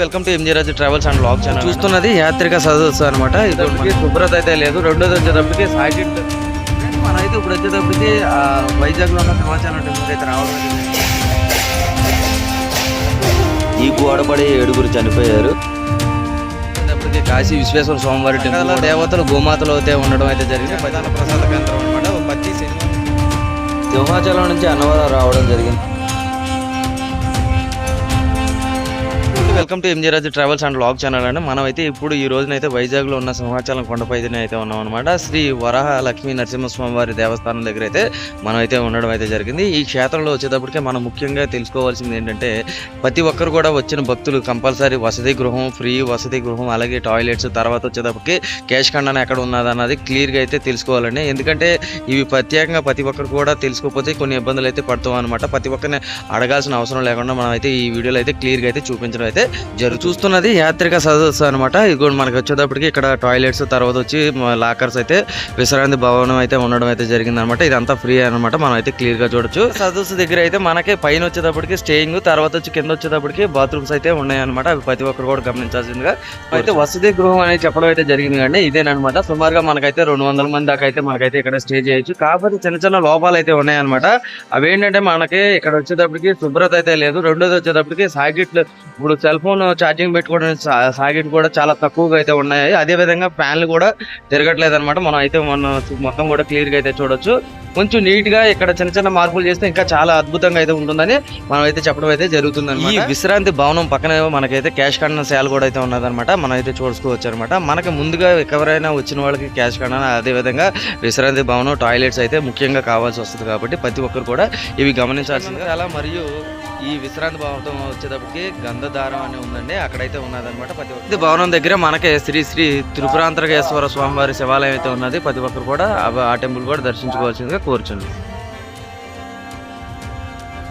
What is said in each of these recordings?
Welcome to MG Raju travels and blog channel చూస్తున్నది యాత్రిక సదస్సు అనమాట ఇప్పుడు శుభ్రత అయితే లేదు రెండోది వచ్చేటప్పటికి మనం అయితే ఇప్పుడు వచ్చేటప్పటికి వైజాగ్లో ఉన్న సమాచారం అయితే రావడం. ఈ గోడపడి ఏడుగురు చనిపోయారు. వచ్చేటప్పటికి కాశీ విశ్వేశ్వర స్వామివారి టెంపుల్ దేవతలు గోమాతలు అయితే ఉండడం అయితే జరిగింది. ప్రధాన ప్రసాద కేంద్రం అనమాట సినిమా. సింహాచలం నుంచి అన్నవరం రావడం జరిగింది. Welcome to MG Raju travels and log channel అండి. మనం అయితే ఇప్పుడు ఈ రోజునైతే వైజాగ్లో ఉన్న సింహాచలం కొండపైన అయితే ఉన్నాం అనమాట శ్రీ వరహ లక్ష్మీ నరసింహస్వామి వారి దేవస్థానం దగ్గర అయితే మనం అయితే ఉండడం అయితే జరిగింది. ఈ క్షేత్రంలో వచ్చేటప్పటికే మనం ముఖ్యంగా తెలుసుకోవాల్సింది ఏంటంటే ప్రతి ఒక్కరు కూడా వచ్చిన భక్తులు కంపల్సరీ వసతి గృహం ఫ్రీ వసతి గృహం అలాగే టాయిలెట్స్ తర్వాత వచ్చేటప్పటికి క్యాష్ ఖండన ఎక్కడ ఉన్నది అన్నది క్లియర్గా అయితే తెలుసుకోవాలండి. ఎందుకంటే ఇవి ప్రత్యేకంగా ప్రతి ఒక్కరు కూడా తెలుసుకోకపోతే కొన్ని ఇబ్బందులు అయితే పడుతాం అనమాట ప్రతి ఒక్కరిని అడగాల్సిన అవసరం లేకుండా మనం అయితే ఈ వీడియోలో అయితే క్లియర్గా అయితే చూపించడం అయితే జరుగు చూస్తున్నది యాత్రిక సదస్సు అనమాట ఇది కూడా మనకి వచ్చేటప్పటికి ఇక్కడ టాయిలెట్స్ తర్వాత వచ్చి లాకర్స్ అయితే విశ్రాంతి భవనం అయితే ఉండడం అయితే జరిగింది అనమాట ఇదంతా ఫ్రీ అనమాట మనం అయితే క్లియర్గా చూడొచ్చు. సదస్సు దగ్గర అయితే మనకి పైన వచ్చేటప్పటికి స్టేయింగ్ తర్వాత వచ్చి కింద వచ్చేటప్పటికి బాత్రూమ్స్ అయితే ఉన్నాయన్నమాట. అవి ప్రతి ఒక్కరు కూడా గమనించాల్సిందిగా. అయితే వసతి గృహం అనేది చెప్పడం అయితే జరిగింది కండి ఇదేనమాట సుమారుగా మనకైతే రెండు వందల మంది దాకా అయితే మనకైతే ఇక్కడ స్టే చేయొచ్చు. కాకపోతే చిన్న చిన్న లోపాలు అయితే ఉన్నాయన్నమాట. అవి ఏంటంటే మనకి ఇక్కడ వచ్చేటప్పటికి శుభ్రత అయితే లేదు. రెండోది వచ్చేటప్పటికి సాకెట్లు ఇప్పుడు సెల్ ఫోన్ ఛార్జింగ్ పెట్టుకోవడానికి సాకెట్ కూడా చాలా తక్కువగా అయితే ఉన్నాయి. అదే విధంగా ఫ్యాన్లు కూడా తిరగట్లేదు అనమాట మనం అయితే మనం మొత్తం కూడా క్లియర్గా అయితే చూడొచ్చు. కొంచెం నీట్గా ఇక్కడ చిన్న చిన్న మార్పులు చేస్తే ఇంకా చాలా అద్భుతంగా అయితే ఉంటుందని మనం అయితే చెప్పడం అయితే జరుగుతుంది ఈ విశ్రాంతి భవనం పక్కనే మనకైతే క్యాష్ ఖండన సేల్ కూడా అయితే ఉన్నదన్నమాట. మనం అయితే చూసుకోవచ్చు అనమాట మనకి ముందుగా ఎవరైనా వచ్చిన వాళ్ళకి క్యాష్ ఖండన అదే విధంగా విశ్రాంతి భవనం టాయిలెట్స్ అయితే ముఖ్యంగా కావాల్సి వస్తుంది కాబట్టి ప్రతి ఒక్కరు కూడా ఇవి గమనించాల్సింది అలా మరియు ఈ విశ్రాంతి భవనం వచ్చేటప్పటికి గంధధారం అని ఉందండి. అక్కడైతే ఉన్నదన్నమాట ప్రతి ఒక్క భవనం దగ్గర మనకి శ్రీ శ్రీ త్రిపురాంతరకేశ్వర స్వామివారి శివాలయం అయితే ఉన్నది. ప్రతి ఒక్కరు కూడా ఆ- టెంపుల్ కూడా దర్శించుకోవాల్సిందిగా కోరుచుంది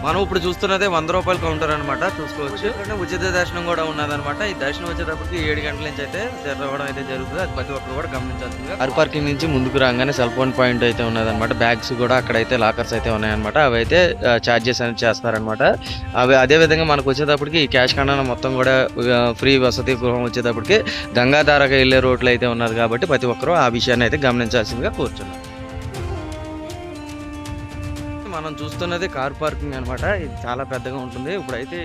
మనం ఇప్పుడు చూస్తున్నదే వంద రూపాయల కౌంటర్ అనమాట చూసుకోవచ్చు. ఉచిత దర్శనం కూడా ఉన్నదన్నమాట. ఈ దర్శనం వచ్చేటప్పటికి ఏడు గంటల నుంచి అయితే తెరవడం అయితే జరుగుతుంది. అది ప్రతి ఒక్కరు కూడా గమనించాల్సిందిగా కార్ పార్కింగ్ నుంచి ముందుకు రాగానే సెల్ ఫోన్ పాయింట్ అయితే ఉన్నదన్నమాట. బ్యాగ్స్ కూడా అక్కడైతే లాకర్స్ అయితే ఉన్నాయన్నమాట. అవి అయితే చార్జెస్ అనేది చేస్తారనమాట అవి అదే విధంగా మనకు వచ్చేటప్పటికి ఈ క్యాష్ ఖండన మొత్తం కూడా ఫ్రీ వసతి గృహం వచ్చేటప్పటికి గంగాధారగా వెళ్ళే రోడ్లు అయితే ఉన్నది కాబట్టి ప్రతి ఒక్కరూ ఆ విషయాన్ని అయితే గమనించాల్సిందిగా కోరుచున్నాం. మనం చూస్తున్నది కార్ పార్కింగ్ అన్నమాట. ఇది చాలా పెద్దగా ఉంటుంది. ఇప్పుడైతే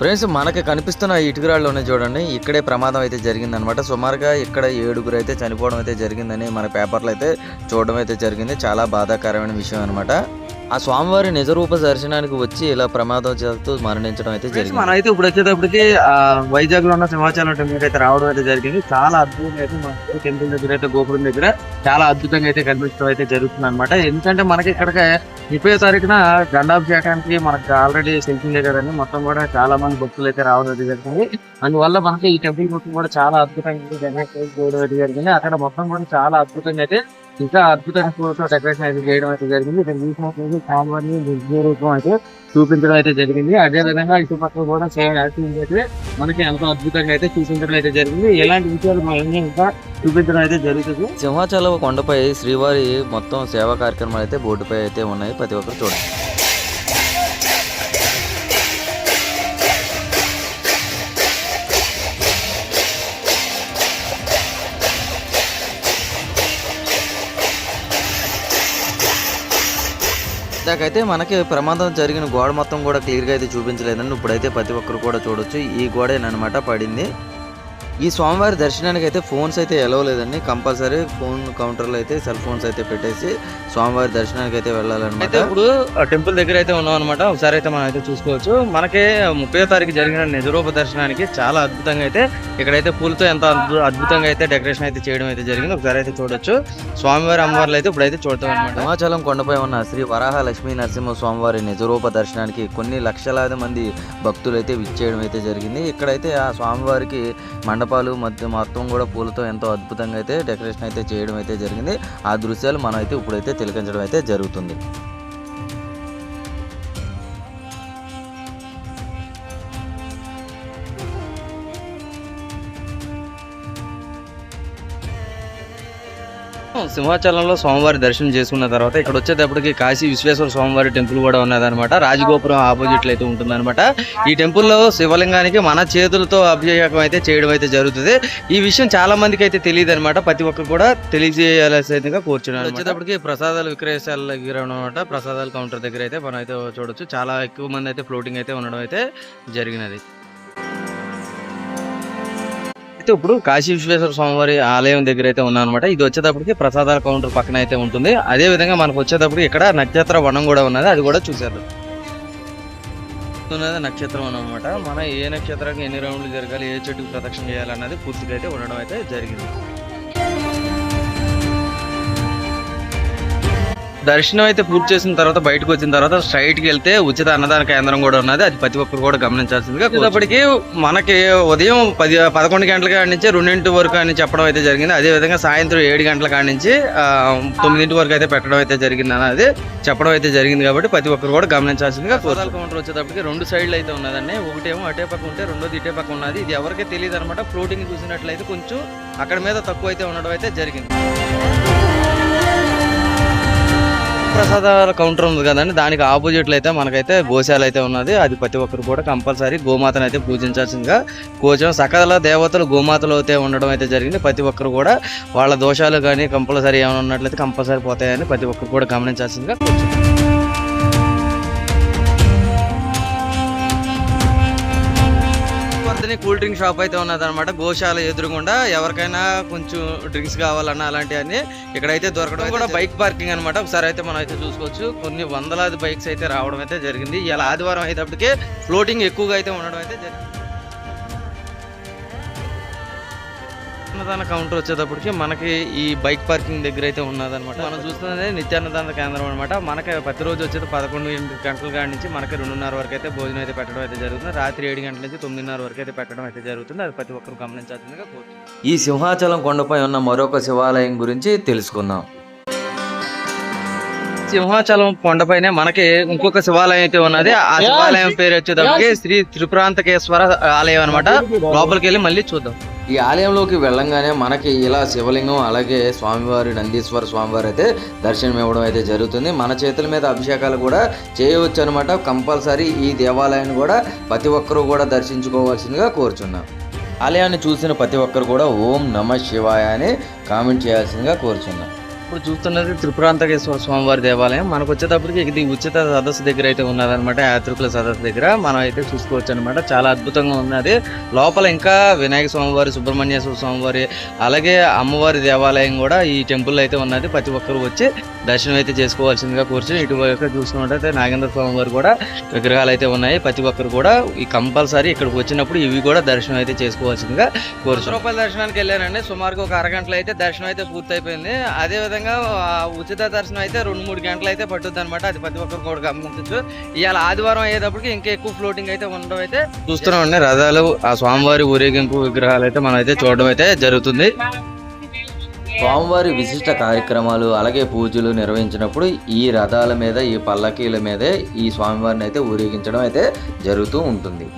ఫ్రెండ్స్ మనకి కనిపిస్తున్న ఈ ఉన్నాయి చూడండి. ఇక్కడే ప్రమాదం అయితే జరిగిందనమాట సుమారుగా ఇక్కడ ఏడుగురు అయితే చనిపోవడం అయితే జరిగిందని మన పేపర్లు అయితే చూడడం అయితే జరిగింది. చాలా బాధాకరమైన విషయం అనమాట ఆ స్వామివారి నిజరూప దర్శనానికి వచ్చి ఇలా ప్రమాదం చేస్తూ మరణించడం అయితే జరిగింది. మనం అయితే ఇప్పుడు వచ్చేటప్పటికి ఆ, వైజాగ్లో ఉన్న సింహాచలం టెంపుల్ అయితే రావడం అయితే జరిగింది. చాలా అద్భుతంగా అయితే మన టెంపుల్ దగ్గర అయితే గోపురం దగ్గర చాలా అద్భుతంగా అయితే కనిపించడం అయితే జరుగుతుంది అనమాట ఎందుకంటే మనకి ఇక్కడ ముప్పై తారీఖున గండాభిషేకానికి మనకు ఆల్రెడీ తెలిసిందే కదండి. మొత్తం కూడా చాలా మంది భక్తులు అయితే రావడం అయితే జరిగింది. అందువల్ల మనకి ఈ టెంపుల్ మొత్తం కూడా చాలా అద్భుతంగా అయితే జరిగింది. అక్కడ మొత్తం కూడా చాలా అద్భుతంగా అయితే ఇంకా అద్భుతంగా పూలతో డెకరేషన్ అయితే చేయడం అయితే జరిగింది. ఇక్కడ చూసినట్లయితే స్వామివారిని దివ్య రూపం అయితే చూపించడం అయితే జరిగింది. అదే విధంగా ఇటు కూడా సేమ్ యాక్టింగ్ అయితే మనకి ఎంతో అద్భుతంగా అయితే చూపించడం అయితే జరిగింది. ఎలాంటి విషయాలు మనం ఇంకా చూపించడం అయితే జరుగుతుంది. సింహాచలం కొండపై శ్రీవారి మొత్తం సేవా కార్యక్రమాలు అయితే బోర్డుపై అయితే ఉన్నాయి. ప్రతి ఒక్కరు చూడండి. ఇందాకైతే మనకి ప్రమాదం జరిగిన గోడ మొత్తం కూడా క్లియర్గా అయితే చూపించలేదండి. ఇప్పుడైతే ప్రతి ఒక్కరు కూడా చూడొచ్చు. ఈ గోడేనమాట పడింది. ఈ స్వామివారి దర్శనానికి అయితే ఫోన్స్ అయితే ఎలవ్ లేదండి. కంపల్సరీ ఫోన్ కౌంటర్లో అయితే సెల్ ఫోన్స్ అయితే పెట్టేసి స్వామివారి దర్శనానికి అయితే అయితే వెళ్ళాలన్నమాట ఇప్పుడు టెంపుల్ దగ్గర అయితే ఉన్నాం అనమాట ఒకసారి అయితే మనం అయితే చూసుకోవచ్చు. మనకి ముప్పై తారీఖు జరిగిన నిజరూప దర్శనానికి చాలా అద్భుతంగా అయితే ఇక్కడైతే పూలతో ఎంత అద్భు- అద్భుతంగా అయితే డెకరేషన్ అయితే చేయడం అయితే జరిగింది. ఒకసారి అయితే చూడొచ్చు. స్వామివారి అమ్మవార్లు అయితే ఇప్పుడైతే చూడతాం అనమాట సింహాచలం కొండపై ఉన్న శ్రీ వరాహ లక్ష్మీ నరసింహ స్వామివారి నిజరూప దర్శనానికి కొన్ని లక్షలాది మంది భక్తులు అయితే విచ్చేయడం అయితే జరిగింది. ఇక్కడైతే ఆ స్వామివారికి మండపాలు మధ్య మొత్తం కూడా పూలతో ఎంతో అద్భుతంగా అయితే డెకరేషన్ అయితే చేయడం అయితే జరిగింది. ఆ దృశ్యాలు మనం అయితే ఇప్పుడైతే తిలకించడం అయితే జరుగుతుంది. సింహాచలంలో స్వామివారి దర్శనం చేసుకున్న తర్వాత ఇక్కడ వచ్చేటప్పటికి కాశీ విశ్వేశ్వర స్వామివారి టెంపుల్ కూడా ఉన్నదన్నమాట. రాజగోపురం ఆపోజిట్లో అయితే ఉంటుందన్నమాట. ఈ టెంపుల్లో శివలింగానికి మన చేతులతో అభిషేకం అయితే చేయడం అయితే జరుగుతుంది. ఈ విషయం చాలా మందికి అయితే తెలియదు అనమాట ప్రతి ఒక్కరు కూడా తెలియజేయాల్సిందిగా కూర్చున్నాను వచ్చేటప్పటికి ప్రసాదాలు విక్రయశాల దగ్గర అనమాట ప్రసాదాల కౌంటర్ దగ్గర అయితే మనం అయితే చూడొచ్చు. చాలా ఎక్కువ మంది అయితే ఫ్లోటింగ్ అయితే ఉండడం అయితే జరిగినది. అయితే ఇప్పుడు కాశీ విశ్వేశ్వర స్వామివారి ఆలయం దగ్గర అయితే ఉన్నాం అనమాట ఇది వచ్చేటప్పటికి ప్రసాదాల కౌంటర్ పక్కన అయితే ఉంటుంది. అదే విధంగా మనకు వచ్చేటప్పటికి ఇక్కడ నక్షత్ర వనం కూడా ఉన్నది. అది కూడా చూసేద్దాం. ఉన్నది నక్షత్రం వనం అనమాట మన ఏ నక్షత్రానికి ఎన్ని రౌండ్లు జరగాలి ఏ చెట్టుకు ప్రదక్షిణ చేయాలన్నది పూర్తిగా అయితే ఉండడం అయితే జరిగింది. దర్శనం అయితే పూర్తి చేసిన తర్వాత బయటకు వచ్చిన తర్వాత స్ట్రైట్కి వెళ్తే ఉచిత అన్నదాన కేంద్రం కూడా ఉన్నది. అది ప్రతి ఒక్కరు కూడా గమనించాల్సిందిగా ఇప్పటికి మనకి ఉదయం పది పదకొండు గంటల కాడి నుంచి రెండింటి వరకు అని చెప్పడం అయితే జరిగింది. అదే విధంగా సాయంత్రం ఏడు గంటల కాడి నుంచి తొమ్మిదింటి వరకు అయితే పెట్టడం అయితే జరిగింది అన్నది చెప్పడం అయితే జరిగింది కాబట్టి ప్రతి ఒక్కరు కూడా గమనించాల్సిందిగా కోరాల కౌంటర్ వచ్చేటప్పటికి రెండు సైడ్లు అయితే ఉన్నదండి ఒకటేమో అటే పక్క ఉంటే రెండోది ఇటే పక్క ఉన్నది. ఇది ఎవరికి తెలియదు అనమాట ఫ్లోటింగ్ చూసినట్లయితే కొంచెం అక్కడ మీద తక్కువ అయితే ఉండడం అయితే జరిగింది. ప్రసాదాల కౌంటర్ ఉంది కదండి. దానికి ఆపోజిట్లో అయితే మనకైతే గోశాల అయితే ఉన్నది. అది ప్రతి ఒక్కరు కూడా కంపల్సరీ గోమాతను అయితే పూజించాల్సిందిగా కోచం సకల దేవతలు గోమాతలు అయితే ఉండడం అయితే జరిగింది. ప్రతి ఒక్కరు కూడా వాళ్ళ దోషాలు కానీ కంపల్సరీ ఏమైనా ఉన్నట్లయితే కంపల్సరీ పోతాయని ప్రతి ఒక్కరు కూడా గమనించాల్సిందిగా కూల్ డ్రింక్ షాప్ అయితే ఉన్నది అనమాట గోశాల ఎదురుగుండా ఎవరికైనా కొంచెం డ్రింక్స్ కావాలన్నా అలాంటివన్నీ ఇక్కడైతే దొరకడం కూడా బైక్ పార్కింగ్ అనమాట ఒకసారి అయితే మనం అయితే చూసుకోవచ్చు. కొన్ని వందలాది బైక్స్ అయితే రావడం అయితే జరిగింది. ఇలా ఆదివారం అయ్యేటప్పటికే ఫ్లోటింగ్ ఎక్కువగా అయితే ఉండడం అయితే జరిగింది. అన్నదాన కౌంటర్ వచ్చేటప్పటికి మనకి ఈ బైక్ పార్కింగ్ దగ్గర అయితే ఉన్నదన్నమాట. మనం చూస్తున్నది నిత్యాన్నదాన కేంద్రం అనమాట మనకి ప్రతిరోజు వచ్చేది పదకొండు ఎనిమిది గంటల కాడి నుంచి మనకి రెండున్నర వరకు అయితే భోజనం అయితే పెట్టడం అయితే జరుగుతుంది. రాత్రి ఏడు గంటల నుంచి తొమ్మిదిన్నర వరకు అయితే పెట్టడం అయితే జరుగుతుంది. అది ప్రతి ఒక్కరు గమనించాల్సిందిగా కోరుతున్నాను ఈ సింహాచలం కొండపై ఉన్న మరొక శివాలయం గురించి తెలుసుకుందాం. సింహాచలం కొండపైనే మనకి ఇంకొక శివాలయం అయితే ఉన్నది. ఆ శివాలయం పేరు వచ్చేటప్పటికి శ్రీ త్రిపురాంతకేశ్వర ఆలయం అన్నమాట. లోపలికి వెళ్ళి మళ్ళీ చూద్దాం. ఈ ఆలయంలోకి వెళ్ళంగానే మనకి ఇలా శివలింగం అలాగే స్వామివారి నందీశ్వర స్వామివారి అయితే దర్శనం ఇవ్వడం అయితే జరుగుతుంది. మన చేతుల మీద అభిషేకాలు కూడా చేయవచ్చు అనమాట కంపల్సరీ ఈ దేవాలయాన్ని కూడా ప్రతి ఒక్కరూ కూడా దర్శించుకోవాల్సిందిగా కోరుచున్నాం. ఆలయాన్ని చూసిన ప్రతి ఒక్కరు కూడా ఓం నమ శివాయ అని కామెంట్ చేయాల్సిందిగా కోరుచున్నాం. ఇప్పుడు చూస్తున్నది త్రిపురాంతకేశ్వర స్వామివారి దేవాలయం. మనకు వచ్చేటప్పటికి ఇది ఉచిత సదస్సు దగ్గర అయితే ఉన్నదనమాట యాత్రికుల సదస్సు దగ్గర మనం అయితే చూసుకోవచ్చు అనమాట చాలా అద్భుతంగా ఉన్నది లోపల ఇంకా వినాయక స్వామివారి సుబ్రహ్మణ్యేశ్వర స్వామివారి అలాగే అమ్మవారి దేవాలయం కూడా ఈ టెంపుల్ అయితే ఉన్నది. ప్రతి ఒక్కరు వచ్చి దర్శనం అయితే చేసుకోవాల్సిందిగా కూర్చొని ఇటువైపు చూసుకున్నట్టయితే నాగేంద్ర స్వామి వారు కూడా విగ్రహాలు అయితే ఉన్నాయి. ప్రతి ఒక్కరు కూడా ఈ కంపల్సరీ ఇక్కడికి వచ్చినప్పుడు ఇవి కూడా దర్శనం అయితే చేసుకోవాల్సిందిగా కోరుచు. రూపాయల దర్శనానికి వెళ్ళానండి. సుమారుగా ఒక అరగంటలో అయితే దర్శనం అయితే పూర్తయిపోయింది. అదే ఆ, ఉచిత దర్శనం అయితే రెండు మూడు గంటలు అయితే పట్టుద్ది అనమాట అది ప్రతి ఒక్కరు కూడా గమనించచ్చు. ఇవాళ ఆదివారం అయ్యేటప్పటికి ఇంకా ఎక్కువ ఫ్లోటింగ్ అయితే ఉండడం అయితే చూస్తున్నాం అండి. రథాలు ఆ స్వామివారి ఊరేగింపు విగ్రహాలు అయితే మనం అయితే చూడడం అయితే జరుగుతుంది. స్వామివారి విశిష్ట కార్యక్రమాలు అలాగే పూజలు నిర్వహించినప్పుడు ఈ రథాల మీద ఈ పల్లకీల మీదే ఈ స్వామివారిని అయితే ఊరేగించడం అయితే జరుగుతూ ఉంటుంది.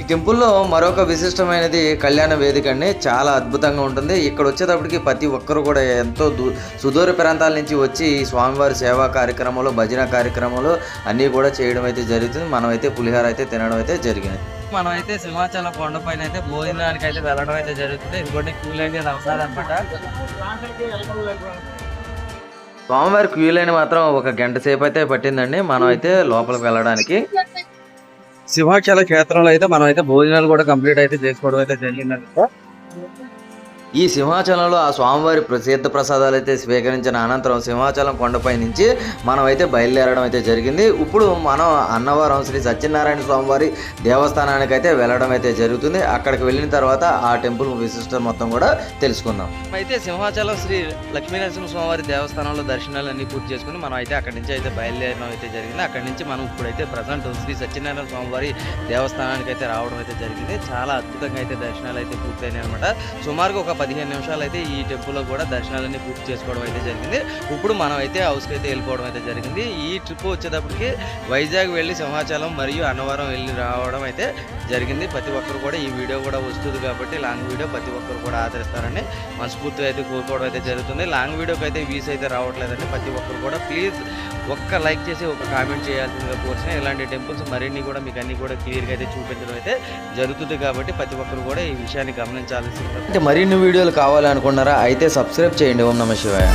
ఈ టెంపుల్లో మరొక విశిష్టమైనది కళ్యాణ వేదిక అండి. చాలా అద్భుతంగా ఉంటుంది. ఇక్కడ వచ్చేటప్పటికి ప్రతి ఒక్కరు కూడా ఎంతో దూ సుదూర ప్రాంతాల నుంచి వచ్చి ఈ స్వామివారి సేవా కార్యక్రమాలు భజన కార్యక్రమాలు అన్నీ కూడా చేయడం అయితే జరుగుతుంది. మనం అయితే పులిహార అయితే తినడం అయితే జరిగింది. మనం అయితే సింహాచలం కొండ పైన అయితే భోజనానికి అయితే వెళ్ళడం అయితే జరుగుతుంది. ఇంకోటి క్యూ లైన్ అనేది అవసరం అనమాట స్వామివారి క్యూ లైన్ మాత్రం ఒక గంట సేపు అయితే పట్టిందండి. మనం అయితే లోపలికి వెళ్ళడానికి. సింహాచల క్షేత్రంలో అయితే మనం అయితే భోజనాలు కూడా కంప్లీట్ అయితే చేసుకోవడం అయితే జరిగిందనమాట ఈ సింహాచలంలో ఆ స్వామివారి ప్రసిద్ధ ప్రసాదాలు అయితే స్వీకరించిన అనంతరం సింహాచలం కొండపై నుంచి మనం అయితే బయలుదేరడం అయితే జరిగింది. ఇప్పుడు మనం అన్నవరం శ్రీ సత్యనారాయణ స్వామివారి దేవస్థానానికి అయితే వెళ్ళడం అయితే జరుగుతుంది. అక్కడికి వెళ్ళిన తర్వాత ఆ టెంపుల్ విశిష్టత మొత్తం కూడా తెలుసుకుందాం. అయితే సింహాచలం శ్రీ లక్ష్మీనరసింహ స్వామివారి దేవస్థానంలో దర్శనాలు అన్ని పూర్తి చేసుకుని మనం అయితే అక్కడి నుంచి అయితే బయలుదేరడం అయితే జరిగింది. అక్కడి నుంచి మనం ఇప్పుడైతే ప్రజెంట్ శ్రీ సత్యనారాయణ స్వామివారి దేవస్థానానికి అయితే రావడం అయితే జరిగింది. చాలా అద్భుతంగా అయితే దర్శనాలు అయితే పూర్తయినాయి అనమాట సుమారుగా ఒక పదిహేను నిమిషాలు అయితే ఈ టెంపుల్లో కూడా దర్శనాలన్నీ పూర్తి చేసుకోవడం అయితే జరిగింది. ఇప్పుడు మనం అయితే హౌస్కి అయితే వెళ్ళిపోవడం అయితే జరిగింది. ఈ ట్రిప్ వచ్చేటప్పటికి వైజాగ్ వెళ్ళి సింహాచలం మరియు అన్నవరం వెళ్ళి రావడం అయితే జరిగింది. ప్రతి ఒక్కరు కూడా ఈ వీడియో కూడా వస్తుంది కాబట్టి లాంగ్ వీడియో ప్రతి ఒక్కరు కూడా ఆదరిస్తారని మనస్ఫూర్తిగా అయితే కోరుకోవడం అయితే జరుగుతుంది. లాంగ్ వీడియోకి అయితే వీస్ అయితే రావట్లేదండి. ప్రతి ఒక్కరు కూడా ప్లీజ్ ఒక్క లైక్ చేసి ఒక కామెంట్ చేయాల్సిందిగా కోర్చిన ఇలాంటి టెంపుల్స్ మరిన్ని కూడా మీకు అన్ని కూడా క్లియర్గా అయితే చూపించడం అయితే జరుగుతుంది కాబట్టి ప్రతి ఒక్కరు కూడా ఈ విషయాన్ని గమనించాల్సింది అంటే మరిన్ని వీడియోలు కావాలనుకున్నారా అయితే సబ్స్క్రైబ్ చేయండి. ఓం నమ శివాయ.